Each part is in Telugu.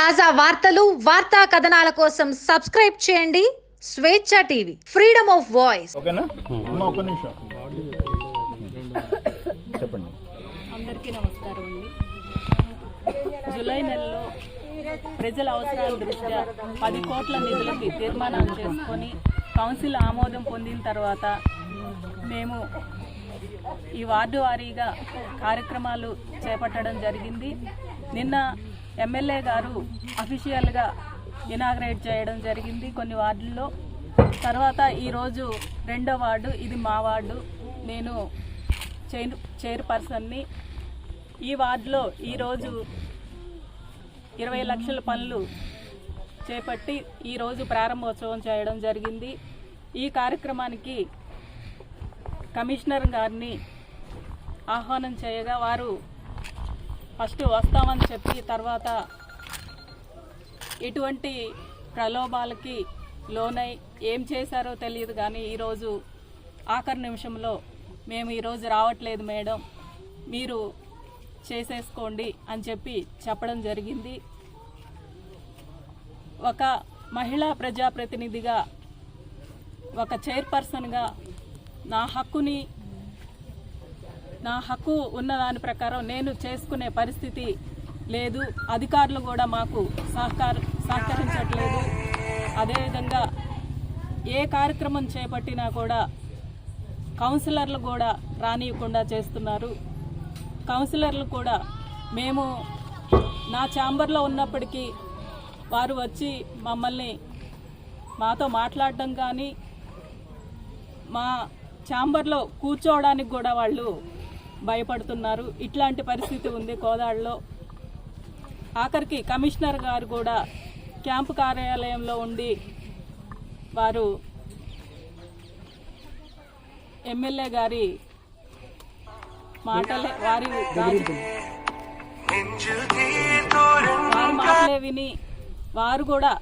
తాజా వార్తలు వార్తా కథనాల కోసం సబ్స్క్రైబ్ చేయండి. స్వేచ్ఛ టీవీ ఫ్రీడమ్ ఆఫ్ వాయిస్. ఓకేనా? నిమిషం. చెప్పండి. అందరికీ నమస్కారం అండి. జూలై నెలలో ప్రజల అవసరాల దృష్ట్యా పది కోట్ల నిధులకి తీర్మానం చేసుకొని కౌన్సిల్ ఆమోదం పొందిన తర్వాత మేము ఈ వార్డు వారీగా కార్యక్రమాలు చేపట్టడం జరిగింది. నిన్న ఎమ్మెల్యే గారు అఫీషియల్గా ఇనాగ్రేట్ చేయడం జరిగింది కొన్ని వార్డుల్లో. తర్వాత ఈరోజు రెండో వార్డు ఇది మా వార్డు. నేను చైర్ చైర్పర్సన్ని ఈ వార్డులో ఈరోజు ఇరవై లక్షల పనులు చేపట్టి ఈరోజు ప్రారంభోత్సవం చేయడం జరిగింది. ఈ కార్యక్రమానికి కమిషనర్ గారిని ఆహ్వానం చేయగా వారు ఫస్ట్ వస్తామని చెప్పి తర్వాత ఎటువంటి ప్రలోభాలకి లోనై ఏం చేశారో తెలియదు కానీ ఈరోజు ఆఖరి నిమిషంలో మేము ఈరోజు రావట్లేదు మేడం. మీరు చేసేసుకోండి అని చెప్పి చెప్పడం జరిగింది. ఒక మహిళా ప్రజాప్రతినిధిగా ఒక చైర్పర్సన్గా నా హక్కుని నా హక్కు ఉన్న దాని ప్రకారం నేను చేసుకునే పరిస్థితి లేదు. అధికారులు కూడా మాకు సహకార సహకరించట్లేదు. అదేవిధంగా ఏ కార్యక్రమం చేపట్టినా కూడా కౌన్సిలర్లు కూడా రానియకుండా చేస్తున్నారు. కౌన్సిలర్లు కూడా మేము నా ఛాంబర్లో ఉన్నప్పటికీ వారు వచ్చి మమ్మల్ని మాతో మాట్లాడడం కానీ మా ఛాంబర్లో కూర్చోవడానికి కూడా వాళ్ళు భయపడుతున్నారు. ఇట్లాంటి పరిస్థితి ఉంది కోదాడలో. ఆఖరికి కమిషనర్ గారు కూడా క్యాంపు కార్యాలయంలో ఉండి వారు ఎమ్మెల్యే గారి మాటలే వారి వారి మాటలే విని వారు కూడా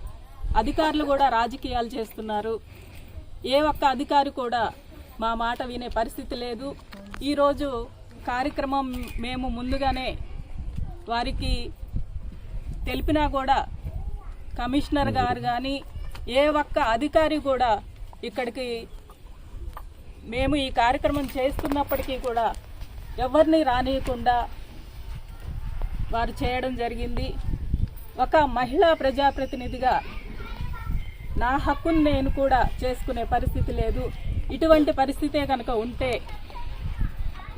అధికారులు కూడా రాజకీయాలు చేస్తున్నారు. ఏ ఒక్క అధికారి కూడా మా మాట వినే పరిస్థితి లేదు. ఈరోజు కార్యక్రమం మేము ముందుగానే వారికి తెలిపినా కూడా కమిషనర్ గారు కానీ ఏ ఒక్క అధికారి కూడా ఇక్కడికి మేము ఈ కార్యక్రమం చేస్తున్నప్పటికీ కూడా ఎవరిని రానియకుండా వారు చేయడం జరిగింది. ఒక మహిళా ప్రజాప్రతినిధిగా నా హక్కును నేను కూడా చేసుకునే పరిస్థితి లేదు. ఇటువంటి పరిస్థితే కనుక ఉంటే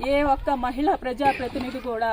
ఏ ఒక్క మహిళా ప్రజాప్రతినిధి కూడా